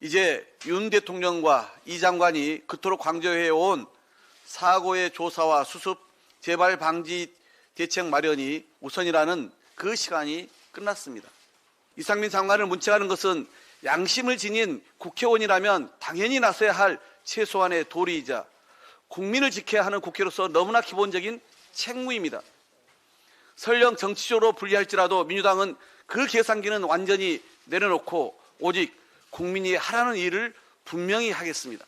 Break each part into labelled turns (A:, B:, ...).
A: 이제 윤 대통령과 이 장관이 그토록 강조해온 사고의 조사와 수습, 재발 방지 대책 마련이 우선이라는 그 시간이 끝났습니다. 이상민 장관을 문책하는 것은 양심을 지닌 국회의원이라면 당연히 나서야 할 최소한의 도리이자 국민을 지켜야 하는 국회로서 너무나 기본적인 책무입니다. 설령 정치적으로 불리할지라도 민주당은 그 계산기는 완전히 내려놓고 오직 국민이 하라는 일을 분명히 하겠습니다.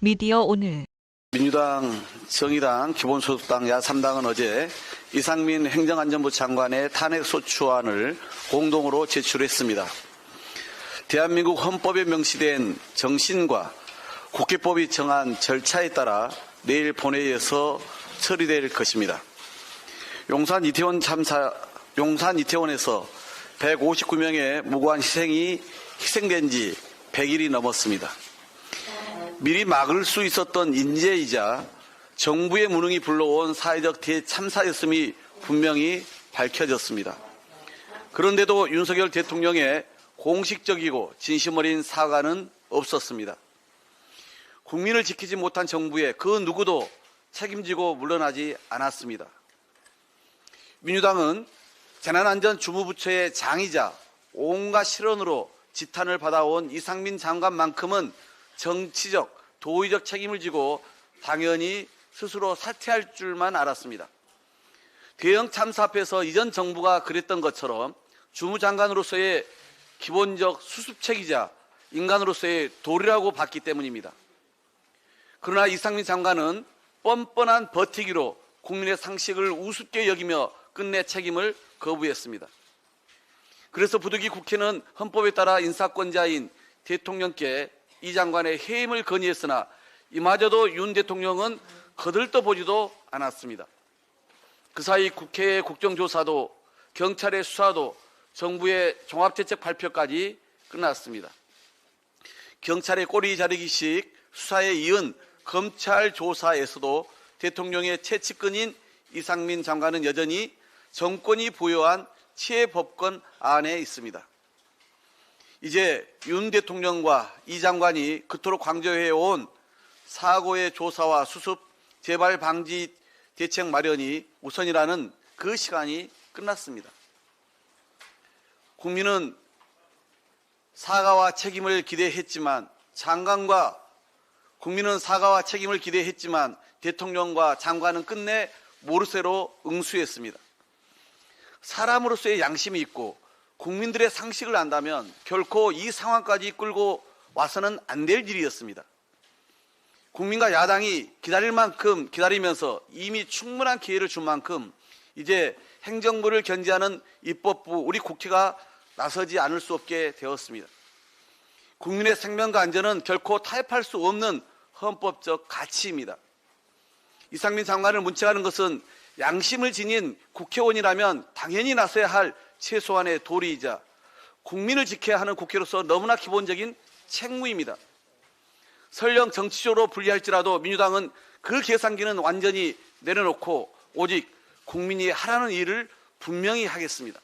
B: 미디어 오늘
A: 민주당, 정의당, 기본소득당, 야3당은 어제 이상민 행정안전부 장관의 탄핵소추안을 공동으로 제출했습니다. 대한민국 헌법에 명시된 정신과 국회법이 정한 절차에 따라 내일 본회의에서 처리될 것입니다. 용산 이태원 참사, 용산 이태원에서 159명의 무고한 희생이 희생된 지 100일이 넘었습니다. 미리 막을 수 있었던 인재이자 정부의 무능이 불러온 사회적 대참사였음이 분명히 밝혀졌습니다. 그런데도 윤석열 대통령의 공식적이고 진심 어린 사과는 없었습니다. 국민을 지키지 못한 정부에 그 누구도 책임지고 물러나지 않았습니다. 민주당은 재난안전주무부처의 장이자 온갖 실언으로 지탄을 받아온 이상민 장관만큼은 정치적, 도의적 책임을 지고 당연히 스스로 사퇴할 줄만 알았습니다. 대형 참사 앞에서 이전 정부가 그랬던 것처럼 주무장관으로서의 기본적 수습책이자 인간으로서의 도리라고 봤기 때문입니다. 그러나 이상민 장관은 뻔뻔한 버티기로 국민의 상식을 우습게 여기며 끝내 책임을 거부했습니다. 그래서 부득이 국회는 헌법에 따라 인사권자인 대통령께 이 장관의 해임을 건의했으나 이마저도 윤 대통령은 거들떠 보지도 않았습니다. 그 사이 국회의 국정조사도 경찰의 수사도 정부의 종합대책 발표까지 끝났습니다. 경찰의 꼬리 자르기식 수사에 이은 검찰 조사에서도 대통령의 최측근인 이상민 장관은 여전히 정권이 부여한 치해법권 안에 있습니다. 이제 윤 대통령과 이 장관이 그토록 강조해온 사고의 조사와 수습, 재발 방지 대책 마련이 우선이라는 그 시간이 끝났습니다. 국민은 사과와 책임을 기대했지만 장관과 국민은 사과와 책임을 기대했지만 대통령과 장관은 끝내 모르쇠로 응수했습니다. 사람으로서의 양심이 있고 국민들의 상식을 안다면 결코 이 상황까지 끌고 와서는 안 될 일이었습니다. 국민과 야당이 기다릴 만큼 기다리면서 이미 충분한 기회를 준 만큼 이제 행정부를 견제하는 입법부 우리 국회가 나서지 않을 수 없게 되었습니다. 국민의 생명과 안전은 결코 타협할 수 없는 헌법적 가치입니다. 이상민 장관을 문책하는 것은 양심을 지닌 국회의원이라면 당연히 나서야 할 최소한의 도리이자 국민을 지켜야 하는 국회로서 너무나 기본적인 책무입니다. 설령 정치적으로 불리할지라도 민주당은 그 계산기는 완전히 내려놓고 오직 국민이 하라는 일을 분명히 하겠습니다.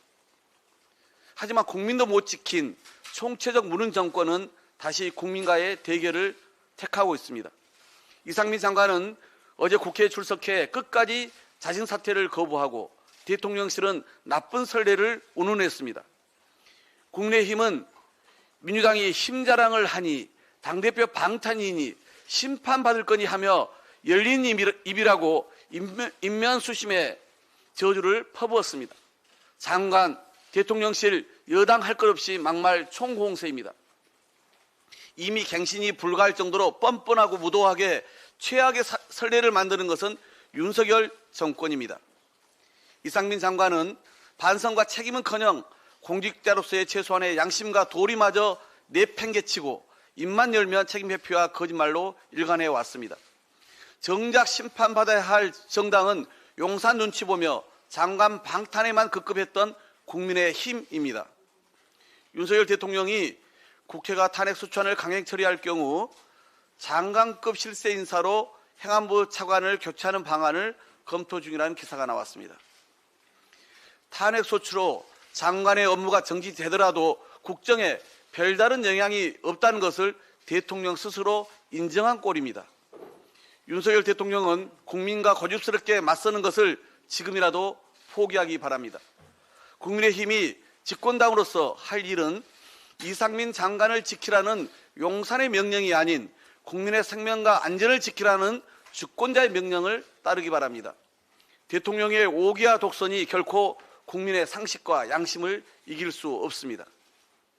A: 하지만 국민도 못 지킨 총체적 무능 정권은 다시 국민과의 대결을 택하고 있습니다. 이상민 장관은 어제 국회에 출석해 끝까지 자진 사퇴를 거부하고 대통령실은 나쁜 선례를 운운했습니다. 국민의힘은 민주당이 힘자랑을 하니 당대표 방탄이니 심판받을 거니 하며 열린 입이라고 인면수심의 저주를 퍼부었습니다. 장관, 대통령실, 여당 할 것 없이 막말 총공세입니다. 이미 갱신이 불가할 정도로 뻔뻔하고 무도하게 최악의 사, 선례를 만드는 것은 윤석열 정권입니다. 이상민 장관은 반성과 책임은커녕 공직자로서의 최소한의 양심과 도리마저 내팽개치고 입만 열면 책임 회피와 거짓말로 일관해 왔습니다. 정작 심판받아야 할 정당은 용산 눈치 보며 장관 방탄에만 급급했던 국민의 힘입니다. 윤석열 대통령이 국회가 탄핵 소추안을 강행 처리할 경우 장관급 실세 인사로 행안부 차관을 교체하는 방안을 검토 중이라는 기사가 나왔습니다. 탄핵 소추로 장관의 업무가 정지되더라도 국정에 별다른 영향이 없다는 것을 대통령 스스로 인정한 꼴입니다. 윤석열 대통령은 국민과 고집스럽게 맞서는 것을 지금이라도 포기하기 바랍니다. 국민의힘이 집권당으로서 할 일은 이상민 장관을 지키라는 용산의 명령이 아닌 국민의 생명과 안전을 지키라는 주권자의 명령을 따르기 바랍니다. 대통령의 오기와 독선이 결코 국민의 상식과 양심을 이길 수 없습니다.